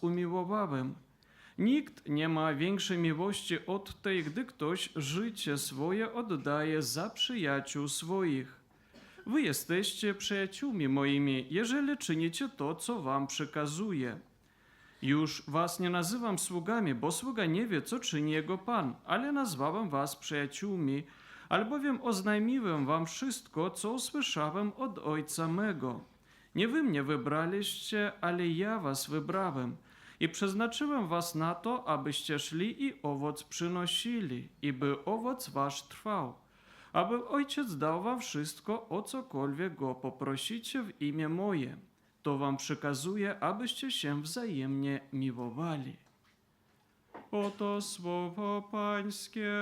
umiłowałem. Nikt nie ma większej miłości od tej, gdy ktoś życie swoje oddaje za przyjaciół swoich. Wy jesteście przyjaciółmi moimi, jeżeli czynicie to, co wam przekazuję. Już was nie nazywam sługami, bo sługa nie wie, co czyni jego pan, ale nazwałem was przyjaciółmi, albowiem oznajmiłem wam wszystko, co usłyszałem od ojca mego. Nie wy mnie wybraliście, ale ja was wybrałem i przeznaczyłem was na to, abyście szli i owoc przynosili, i by owoc wasz trwał, aby ojciec dał wam wszystko, o cokolwiek go poprosicie w imię moje. To wam przekazuję, abyście się wzajemnie miłowali. Oto słowo Pańskie.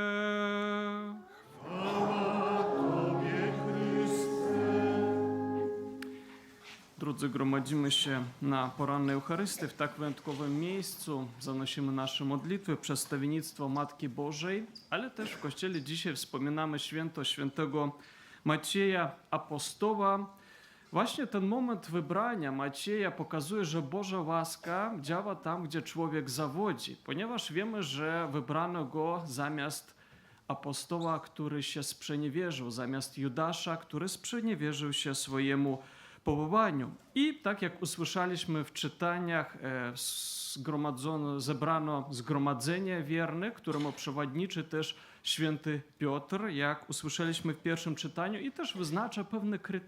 Drodzy, gromadzimy się na porannej Eucharystii w tak wyjątkowym miejscu. Zanosimy nasze modlitwy, przedstawienictwo Matki Bożej, ale też w Kościele dzisiaj wspominamy święto świętego Macieja Apostoła. Właśnie ten moment wybrania Macieja pokazuje, że Boża łaska działa tam, gdzie człowiek zawodzi, ponieważ wiemy, że wybrano go zamiast apostoła, który się sprzeniewierzył, zamiast Judasza, który sprzeniewierzył się swojemu powołaniu. I tak jak usłyszeliśmy w czytaniach, e, zgromadzono, zebrano zgromadzenie wiernych, któremu przewodniczy też święty Piotr, jak usłyszeliśmy w pierwszym czytaniu, i też wyznacza pewne kryteria.